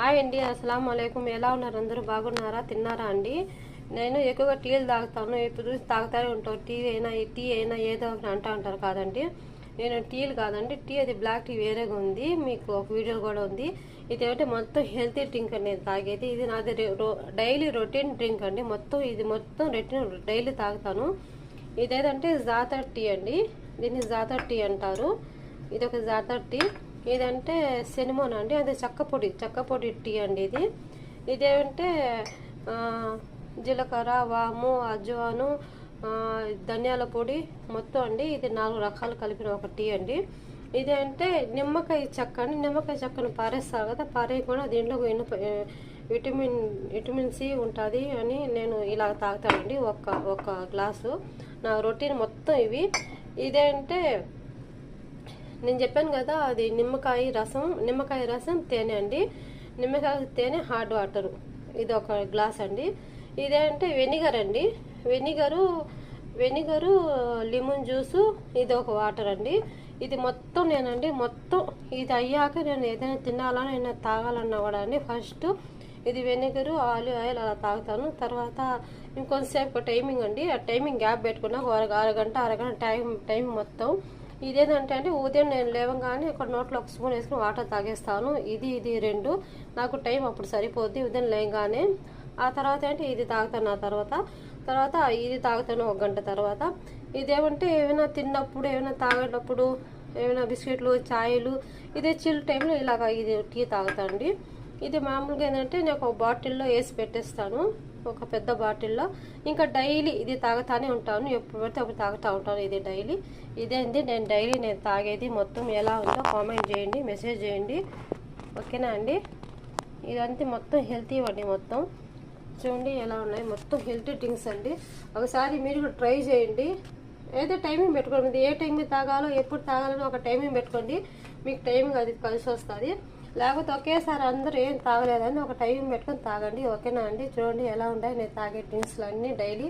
Hi అండి అస్సలం అయికం ఎలా ఉన్నారు? అందరూ బాగున్నారా? తిన్నారా అండి? నేను ఎక్కువగా టీలు తాగుతాను. ఎప్పుడు చూసి తాగుతానే ఉంటాను టీ అయినా టీ అయినా ఏదో ఒకటి అంటా ఉంటారు కాదండి. నేను టీలు కాదండి. టీ అది బ్లాక్ టీ వేరేగా ఉంది. మీకు ఒక వీడియో కూడా ఉంది. ఇది ఏమంటే మొత్తం హెల్తీ డ్రింక్ అండి నేను తాగేది. ఇది నాది డైలీ రొటీన్ డ్రింక్ అండి. మొత్తం ఇది మొత్తం రొటీన్ డైలీ తాగుతాను. ఇదేదంటే జాతర్ టీ అండి. దీన్ని జాతర్ టీ అంటారు. ఇది ఒక జాతర్ టీ ఇదంటే సినిమోన్ అండి? అది చెక్క పొడి చెక్క పొడి టీ అండి ఇది. ఇదేమంటే జీలకర్ర వాము అజ్వాను ధనియాల పొడి మొత్తం అండి. ఇది నాలుగు రకాలు కలిపిన ఒక టీ అండి. ఇది అంటే నిమ్మకాయ చెక్క అండి. నిమ్మకాయ చెక్కను పారేస్తారు కదా పారేయకుండా దీంట్లో ఇనుప విటమిన్ విటమిన్ సి ఉంటుంది అని నేను ఇలా తాగుతానండి. ఒక ఒక గ్లాసు. నా రొటీన్ మొత్తం ఇవి. ఇదేంటే నేను చెప్పాను కదా అది నిమ్మకాయ రసం నిమ్మకాయ రసం తేనె అండి. నిమ్మకాయ తేనె హార్డ్ వాటర్. ఇది ఒక గ్లాస్ అండి. ఇదేంటే వెనిగర్ అండి. వెనిగరు వెనిగరు లిమన్ జ్యూసు ఇది ఒక వాటర్ అండి. ఇది మొత్తం నేనండి మొత్తం ఇది అయ్యాక నేను ఏదైనా తినాలని ఏదైనా తాగాలన్నా కూడా అండి ఫస్ట్ ఇది వెనిగరు ఆలివ్ ఆయిల్ అలా తాగుతాను. తర్వాత ఇంకొంతసేపు టైమింగ్ అండి. ఆ టైమింగ్ గ్యాప్ పెట్టుకున్నా ఒక అరగంట అరగంట టైం టైం మొత్తం ఇదేంటంటే అంటే ఉదయం నేను లేవగానే ఒక నోట్లో ఒక స్పూన్ వేసుకుని వాటర్ తాగేస్తాను. ఇది ఇది రెండు. నాకు టైం అప్పుడు సరిపోద్ది ఉదయం లేవగానే ఆ తర్వాత అంటే ఇది తాగుతాను ఆ తర్వాత. తర్వాత ఇది తాగుతాను ఒక గంట తర్వాత. ఇదేమంటే ఏమైనా తిన్నప్పుడు ఏమైనా తాగేటప్పుడు ఏమైనా బిస్కెట్లు ఛాయలు ఇదే చిల్ టైంలో ఇలాగ ఇది టీ తాగుతానండి ఇది మామూలుగా ఏంటంటే నేను ఒక బాటిల్లో వేసి పెట్టేస్తాను. ఒక పెద్ద బాటిల్లో. ఇంకా డైలీ ఇది తాగుతానే ఉంటాను. ఎప్పుడు పడితే అప్పుడు తాగుతూ ఉంటాను ఇది డైలీ. ఇదేంది? నేను డైలీ నేను తాగేది మొత్తం ఎలా ఉందో కామెంట్ చేయండి మెసేజ్ చేయండి. ఓకేనా అండి? ఇదంతా మొత్తం హెల్తీ అండి మొత్తం. చూడండి ఎలా ఉన్నాయి. మొత్తం హెల్తీ డ్రింక్స్ అండి. ఒకసారి మీరు కూడా ట్రై చేయండి. ఏదో టైమింగ్ పెట్టుకోండి. ఏ టైంకి తాగాలో ఎప్పుడు తాగాలో ఒక టైమింగ్ పెట్టుకోండి. మీకు టైమింగ్ అది కలిసి వస్తుంది. లేకపోతే ఒకేసారి అందరూ ఏం తాగలేదని ఒక టైం పెట్టుకొని తాగండి ఓకేనా అండి? చూడండి ఎలా ఉంటాయి. నేను తాగే డ్రింక్స్లు అన్నీ డైలీ